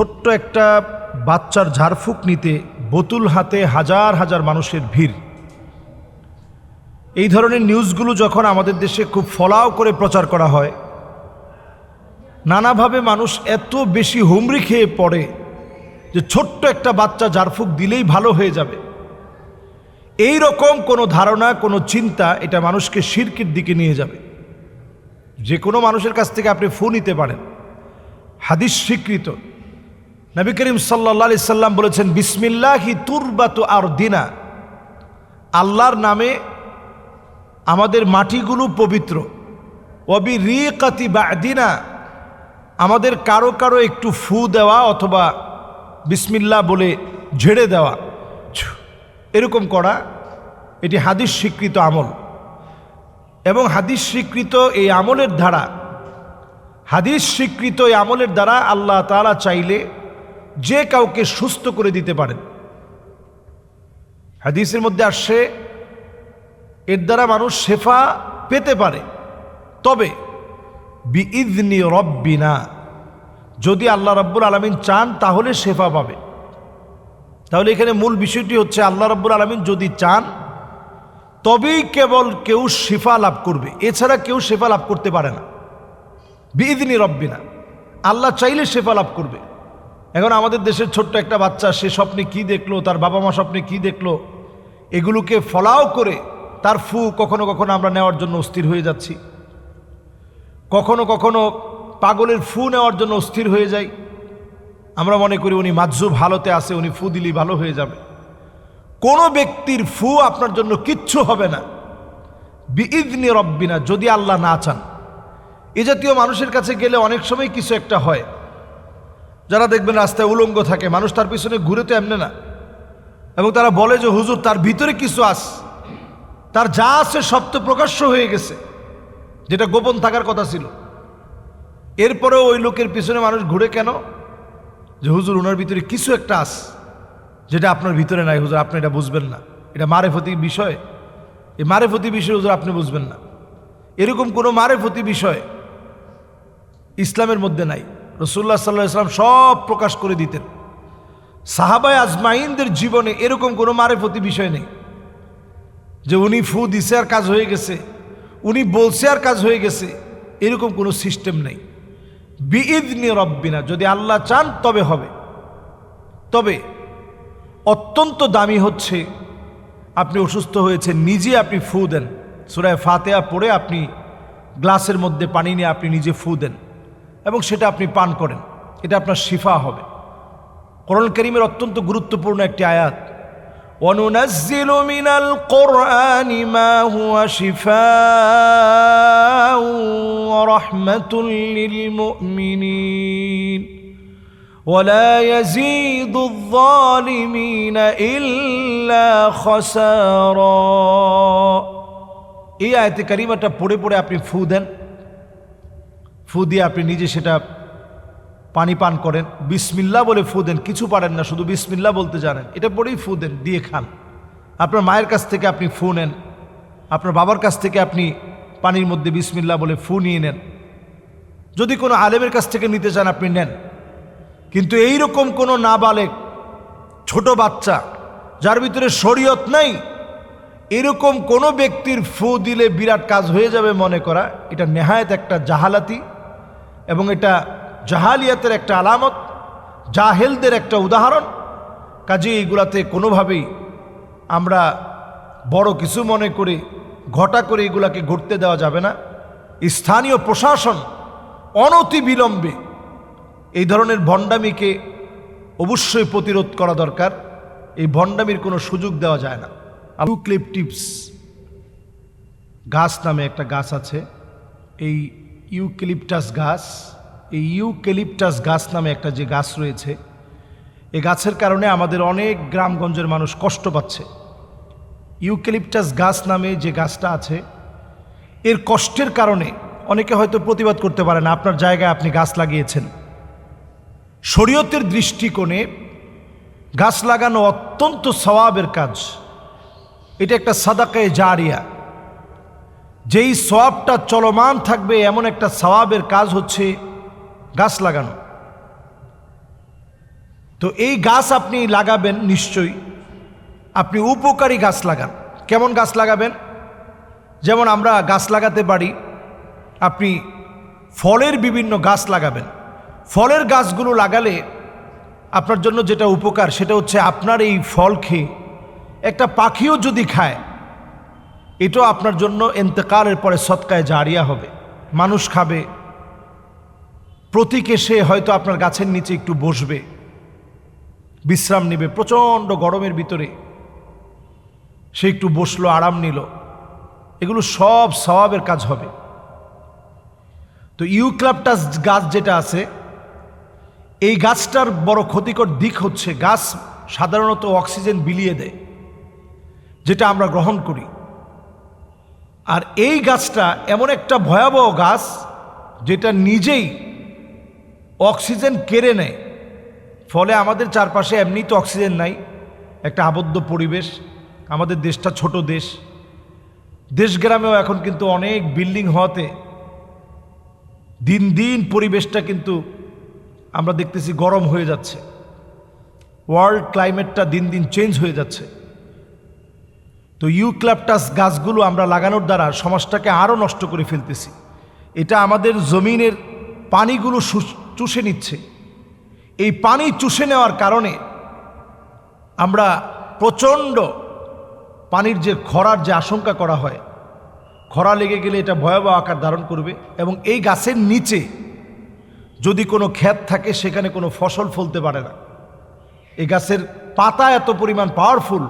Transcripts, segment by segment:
ছোট্ট একটা বাচ্চার ঝাড়ফুঁক নিতে বোতুল হাতে হাজার হাজার মানুষের ভিড়। এই ধরনের নিউজগুলো যখন আমাদের দেশে খুব ফলাও করে প্রচার করা হয়, নানাভাবে মানুষ এত বেশি হুমড়ি খেয়ে পড়ে যে ছোট্ট একটা বাচ্চা ঝাড়ফুঁক দিলেই ভালো হয়ে যাবে। এই রকম কোনো ধারণা, কোনো চিন্তা এটা মানুষকে শিরকির দিকে নিয়ে যাবে। যে কোনো মানুষের কাছ থেকে আপনি ফু নিতে পারেন। হাদিস স্বীকৃত। নবী করিম সাল্লা সাল্লাম বলেছেন, বিসমিল্লাহি তুরবাত আর দিনা আল্লাহর নামে আমাদের মাটিগুলো পবিত্র। অবি রিকাতি বা দিনা আমাদের কারও কারও একটু ফু দেওয়া অথবা বিসমিল্লা বলে ঝেড়ে দেওয়া। এরকম করা, এটি হাদিস স্বীকৃত আমল। এবং হাদিস স্বীকৃত এই আমলের ধারা হাদিস স্বীকৃত এই আমলের দ্বারা আল্লাহ তাআলা চাইলে যে কাউকে সুস্থ করে দিতে পারেন হাদিসের মধ্যে আসছে, এর দ্বারা মানুষ শেফা পেতে পারে। তবে, বিইদনি রব্বিনা, যদি আল্লাহ রব্বুল আলমিন চান, তাহলে শেফা পাবে। তাহলে এখানে মূল বিষয়টি হচ্ছে, আল্লাহ রব্বুল আলমিন যদি চান, তবেই কেবল কেউ শিফা লাভ করবে। এছাড়া কেউ শেফা লাভ করতে পারে না। বিদিনী রব্বিনা, আল্লাহ চাইলে শেফা লাভ করবে। এখন আমাদের দেশের ছোট্ট একটা বাচ্চা, সে স্বপ্নে কি দেখল, তার বাবা মা স্বপ্নে কি দেখল, এগুলোকে ফলাও করে তার ফু কখনো কখনো আমরা নেওয়ার জন্য অস্থির হয়ে যাচ্ছি। কখনো কখনো পাগলের ফু নেওয়ার জন্য অস্থির হয়ে যাই। আমরা মনে করি উনি মাজুব হালতে আছে, উনি ফু দিলি ভালো হয়ে যাবে। কোনো ব্যক্তির ফু আপনার জন্য কিচ্ছু হবে না। বিইদনি রব্বিনা, যদি আল্লাহ না চান। এ জাতীয় মানুষের কাছে গেলে অনেক সময় কিছু একটা হয়। যারা দেখবেন রাস্তায় উলঙ্গ থাকে, মানুষ তার পিছনে ঘুরে তো এমনি না। এবং তারা বলে যে, হুজুর, তার ভিতরে কিছু আস তার যা আছে সব তো প্রকাশ্য হয়ে গেছে, যেটা গোপন থাকার কথা ছিল। এরপরেও ওই লোকের পিছনে মানুষ ঘুরে কেন? যে, হুজুর ওনার ভিতরে কিছু একটা আস, যেটা আপনার ভিতরে নাই। হুজুর, আপনি এটা বুঝবেন না। এটা মারেফতি বিষয়। এই মারেফতি বিষয় হুজুর, আপনি বুঝবেন না। এরকম কোনো মারেফতি বিষয় ইসলামের মধ্যে নাই। রসুল্লাহ সাল্লাহ ইসলাম সব প্রকাশ করে দিতেন। সাহাবায় আজমাইনদের জীবনে এরকম কোনো মারেফতি বিষয় নেই। যে উনি ফু দিছে আর কাজ হয়ে গেছে, উনি বলছে আর কাজ হয়ে গেছে, এরকম কোনো সিস্টেম নেই। বিইদনি রব্বিনা, যদি আল্লাহ চান তবে হবে। তবে অত্যন্ত দামি হচ্ছে, আপনি অসুস্থ হয়েছে নিজে আপনি ফু দেন। সুরায় ফাতেয়া পড়ে আপনি গ্লাসের মধ্যে পানি নিয়ে আপনি নিজে ফু দেন। এবং সেটা আপনি পান করেন এটা আপনার শিফা হবে কোরআন করিমের অত্যন্ত গুরুত্বপূর্ণ একটি আয়াত وننزل من القرآن ما هو شفاء ورحمة للمؤمنين ولا يزيد الظالمين إلا خسارا এই আয়তে কারিমাটা পড়ে পড়ে আপনি ফু দেন ফু দিয়ে আপনি নিজে সেটা পানি পান করেন। বিসমিল্লা বলে ফু দেন, কিছু পারেন না, শুধু বিসমিল্লা বলতে জানেন। এটা পরেই ফু দেন, দিয়ে খান। আপনার মায়ের কাছ থেকে আপনি ফু নেন, আপনার বাবার কাছ থেকে আপনি পানির মধ্যে বিসমিল্লা বলে ফু নিয়ে নেন। যদি কোনো আলেমের কাছ থেকে নিতে চান, আপনি নেন। কিন্তু এই রকম কোনো নাবালেক, ছোট বাচ্চা, যার ভিতরে শরীয়ত নাই, এরকম কোনো ব্যক্তির ফু দিলে বিরাট কাজ হয়ে যাবে মনে করা। এটা নেহায়ত একটা জাহালাতি। এবং এটা জাহালিয়াতের একটা আলামত, জাহেলদের একটা উদাহরণ। কাজে এইগুলাতে কোনোভাবেই আমরা বড় কিছু মনে করে, ঘটা করে এগুলাকে ঘটতে দেওয়া যাবে না। স্থানীয় প্রশাসন অনতি বিলম্বে এই ধরনের ভণ্ডামিকে অবশ্যই প্রতিরোধ করা দরকার। এই ভণ্ডামির কোনো সুযোগ দেওয়া যায় না। ইউক্লিপটিপস গাছ নামে একটা গাছ আছে। এই ইউক্লিপটাস গাছ, এই ইউক্যালিপটাস গাছ নামে একটা যে গাছ রয়েছে এই গাছের কারণে আমাদের অনেক গ্রামগঞ্জের মানুষ কষ্ট পাচ্ছে। ইউক্যালিপটাস গাছ নামে যে গাছটা আছে, এর কষ্টের কারণে অনেকে হয়তো প্রতিবাদ করতে পারে না, আপনার জায়গায় আপনি গাছ লাগিয়েছেন। শরীয়তের দৃষ্টিকোণে গাছ লাগানো অত্যন্ত সওয়াবের কাজ। এটা একটা সাদাকায় জারিয়া। যেই সওয়াবটা চলমান থাকবে, এমন একটা সওয়াবের কাজ হচ্ছে গাছ লাগানো। তো এই গাছ আপনি লাগাবেন নিশ্চয়ই। আপনি উপকারী গাছ লাগান। কেমন গাছ লাগাবেন? যেমন আমরা গাছ লাগাতে পারি, আপনি ফলের বিভিন্ন গাছ লাগাবেন। ফলের গাছগুলো লাগালে আপনার জন্য যেটা উপকার, সেটা হচ্ছে আপনার এই ফল খেয়ে। একটা পাখিও যদি খায় এটাও আপনার জন্য এন্তেকালের পরে সৎকায় জারিয়া হবে। মানুষ খাবে, প্রতীকে সে হয়তো আপনার গাছের নিচে একটু বসবে, বিশ্রাম নেবে, প্রচণ্ড গরমের ভিতরে। সে একটু বসল, আরাম নিল। এগুলো সব স্বভাবের কাজ হবে। তো ইউক্লাপটাস গাছ যেটা আছে, এই গাছটার বড় ক্ষতিকর দিক হচ্ছে, গাছ সাধারণত অক্সিজেন বিলিয়ে দেয়, যেটা আমরা গ্রহণ করি। আর এই গাছটা এমন একটা ভয়াবহ গাছ যেটা নিজেই অক্সিজেন কেড়ে নেয়। ফলে আমাদের চারপাশে এমনি তো অক্সিজেন নাই, একটা আবদ্ধ পরিবেশ, আমাদের দেশটা ছোট দেশ। দেশ গ্রামেও এখন কিন্তু অনেক বিল্ডিং হওয়াতে দিন দিন পরিবেশটা কিন্তু আমরা দেখতেছি গরম হয়ে যাচ্ছে। ওয়ার্ল্ড ক্লাইমেটটা দিন দিন চেঞ্জ হয়ে যাচ্ছে। তো ইউক্লাপটাস গাছগুলো আমরা লাগানোর দ্বারা সমাজটাকে আরও নষ্ট করে ফেলতেছি। এটা আমাদের জমিনের পানিগুলো চুষে নিচ্ছে। এই পানি চুষে নেওয়ার কারণে আমরা প্রচণ্ড পানির যে খরার যে আশঙ্কা করা হয়, খরা লেগে গেলে এটা ভয়াবহ আকার ধারণ করবে এবং এই গাছের নিচে যদি কোনো ক্ষেত থাকে সেখানে কোনো ফসল ফলতে পারে না। এই গাছের পাতা এত পরিমাণ পাওয়ারফুল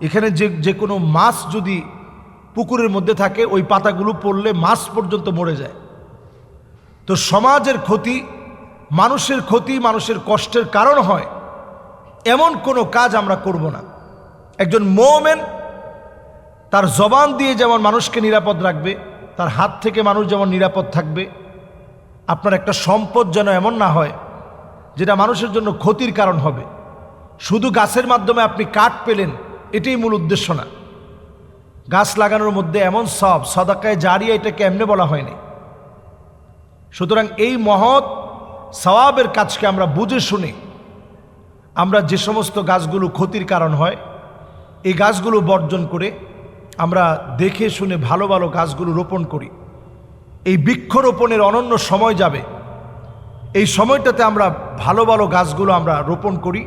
এখানে যে যে কোনো মাছ যদি পুকুরের মধ্যে থাকে, ওই পাতাগুলো পড়লে মাছ পর্যন্ত মরে যায়। তো সমাজের ক্ষতি, মানুষের ক্ষতি, মানুষের কষ্টের কারণ হয়, এমন কোনো কাজ আমরা করব না। একজন মোমেন, তার জবান দিয়ে যেমন মানুষকে নিরাপদ রাখবে, তার হাত থেকে মানুষ যেমন নিরাপদ থাকবে, আপনার একটা সম্পদ যেন এমন না হয়, যেটা মানুষের জন্য ক্ষতির কারণ হবে। শুধু গাছের মাধ্যমে আপনি কাঠ পেলেন এটাই মূল উদ্দেশ্য না। গাছ লাগানোর মধ্যে এমন সব, সদাকায় জারিয়া এটাকে এমনি বলা হয়নি। সুতরাং এই মহৎ সওয়াবের কাজকে আমরা বুঝে শুনে আমরা যে সমস্ত গাছগুলো ক্ষতির কারণ হয়, এই গাছগুলো বর্জন করে আমরা দেখে শুনে ভালো ভালো গাছগুলো রোপণ করি। এই বৃক্ষরোপণের অনন্য সময় যাবে। এই সময়টাতে আমরা ভালো ভালো গাছগুলো আমরা রোপণ করি।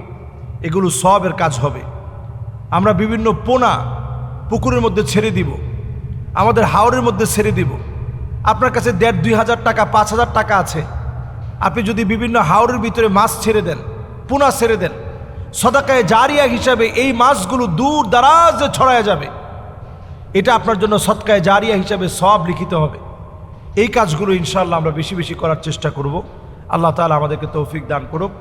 এগুলো সবের কাজ হবে। আমরা বিভিন্ন পোনা পুকুরের মধ্যে ছেড়ে দিব। আমাদের হাওড়ের মধ্যে ছেড়ে দিব। আপনার কাছে দেড় দুই হাজার টাকা, পাঁচ হাজার টাকা আছে। আপনি যদি বিভিন্ন হাওড়ের ভিতরে মাছ ছেড়ে দেন, পোনা ছেড়ে দেন, সদাকায় জারিয়া হিসাবে এই মাছগুলো দূর দারাজে ছড়ায় যাবে, এটা আপনার জন্য সৎকায় জারিয়া হিসাবে সব লিখিত হবে। এই কাজগুলো ইনশাল্লাহ আমরা বেশি বেশি করার চেষ্টা করব। আল্লাহ তাআলা আমাদেরকে তৌফিক দান করুক।